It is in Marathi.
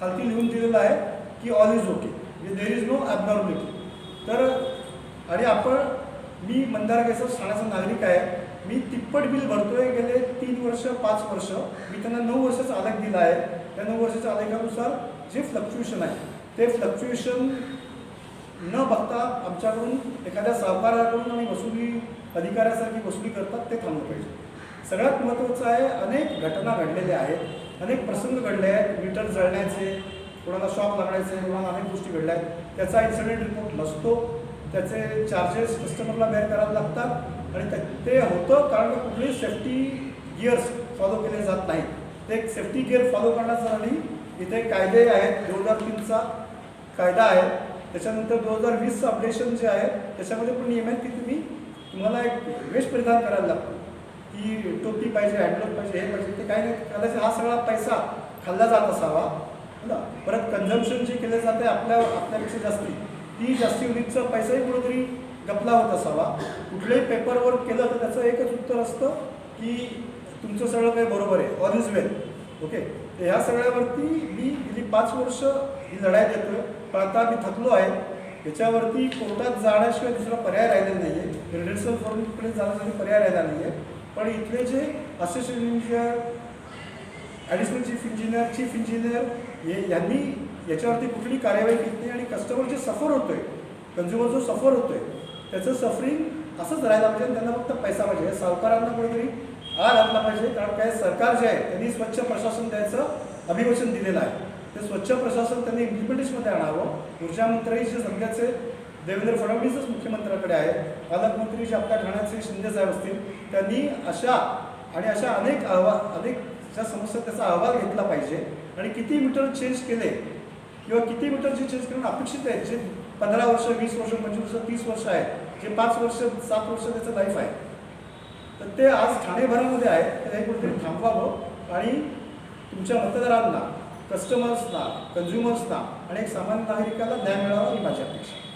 खालती लिहून दिलेलं आहे की ऑल इज ओके म्हणजे देर इज नो ॲबनॉर्मलिटी तर आणि आपण मी मंदार केसर ठाण्याचा नागरिक आहे. मी तिप्पट बिल भरतोय. गेले तीन वर्ष पाच वर्ष मी त्यांना नऊ वर्षाचा आलेख दिला आहे. त्या नऊ वर्षाच्या आलेखानुसार जे फ्लक्च्युएशन आहे ते फ्लक्च्युएशन न बघता आमच्याकडून एखाद्या सावकाराकडून आणि वसुली अधिकाऱ्यासारखी वसुली करतात ते थांबलं पाहिजे. सगळ्यात महत्त्वाचं आहे अनेक घटना घडलेल्या आहेत. अनेक प्रसंग घडले आहेत. मीटर जळण्याचे कोणाला शॉक लागण्याचे कोणाला अनेक गोष्टी घडल्या आहेत. त्याचा इन्सिडेंट रिपोर्ट नसतो. त्याचे चार्जेस कस्टमरला बेअर करायला लागतात. आणि ते- ते होतं कारण कुठलेही सेफ्टी गिअर्स फॉलो केले जात नाहीत. ते एक सेफ्टी गिअर फॉलो करण्यासाठी इथे कायदे आहेत दोन हजार तीनचा कायदा आहे. त्याच्यानंतर दोन हजार वीसचं अपडेशन जे आहे त्याच्यामध्ये पण नियम आहेत की तुम्ही तुम्हाला एक वेश परिधान करायला लागतो. की टोपी पाहिजे हँडलोक पाहिजे हे पाहिजे ते काही नाही. कदाचित हा सगळा पैसा खाल्ला जात असावा. ना? परत कन्झम्पशन जे केलं जाते आपल्या आपल्यापेक्षा जास्ती ती जास्ती युनिटचा पैसाही कुठेतरी गपला होत असावा. कुठल्याही पेपरवर केलं तर त्याचं एकच उत्तर असतं की तुमचं सगळं काही बरोबर आहे. ऑल इज वेल ओके तर ह्या सगळ्यावरती मी गेली पाच वर्ष ही लढाई देतोय. पण आता मी थकलो आहे. याच्यावरती कोर्टात जाण्याशिवाय दुसरा पर्याय राहिलेला नाही आहे रिडर्सल फॉर्मकडे जाण्यासाठी पर्याय राहिला नाही आहे पण इथले जे assistant engineer additional chief engineer chief engineer हे यांनी याच्यावरती कुठली कार्यवाही केली नाही आणि कस्टमर जे सफर होतोय कन्झ्युमर जो सफर होतोय त्याचं सफरिंग असंच राहायला पाहिजे आणि त्यांना फक्त पैसा पाहिजे. सावकारांना कोणीतरी आळ घातला पाहिजे कारण काय सरकार जे आहे त्यांनी स्वच्छ प्रशासन द्यायचं अभिवचन दिलेलं आहे. ते स्वच्छ प्रशासन त्यांनी इम्प्लिमेंटेशनमध्ये आणावं. ऊर्जामंत्री जे सध्याचे देवेंद्र फडणवीसच मुख्यमंत्र्याकडे आहे पालकमंत्री जे आपल्या ठाण्याचे शिंदे साहेब असतील त्यांनी अशा आणि अशा अनेक अहवाल अनेक ज्या समस्या त्याचा अहवाल घेतला पाहिजे. आणि किती मीटर चेंज केले किंवा किती मीटर जे चेंज करणं अपेक्षित आहे जे पंधरा वर्ष वीस वर्ष पंचवीस वर्ष तीस वर्ष आहे जे पाच वर्ष सात वर्ष त्याचं लाईफ आहे. तर ते आज ठाणेभरामध्ये आहे तर हे कुठेतरी थांबवावं. आणि तुमच्या मतदारांना कस्टमर्सना कन्झ्युमर्सना आणि एक सामान्य नागरिकाला न्याय मिळावा ही माझी अपेक्षा